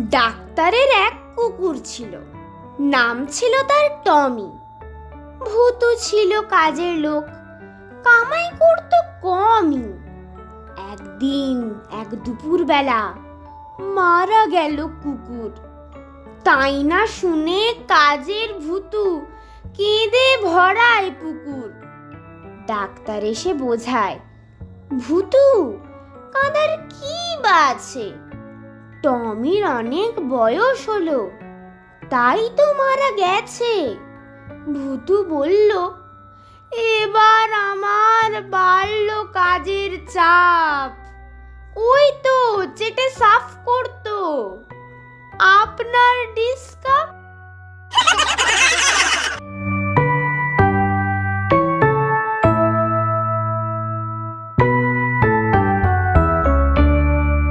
ডাক্তারের এক কুকুর ছিল। নাম ছিল তার টমি। ভূতু ছিল কাজের লোক। কামাই করতো কমই। একদিন, এক দুপুরবেলা মারা গেল কুকুর। তাই না শুনে কাজের ভূতু কেঁদে ভরায় পুকুর ডাক্তার এসে বোঝায়, ভূতু, কাঁদার কি বা আছে? টমির অনেক বয়স হলো। তাই তো মারা গেছে। ভূতু বলল, এবার আমার বাড়ল কাজের চাপ। ওই তো চেটে সাফ করতো। আপনার ডিসকাপ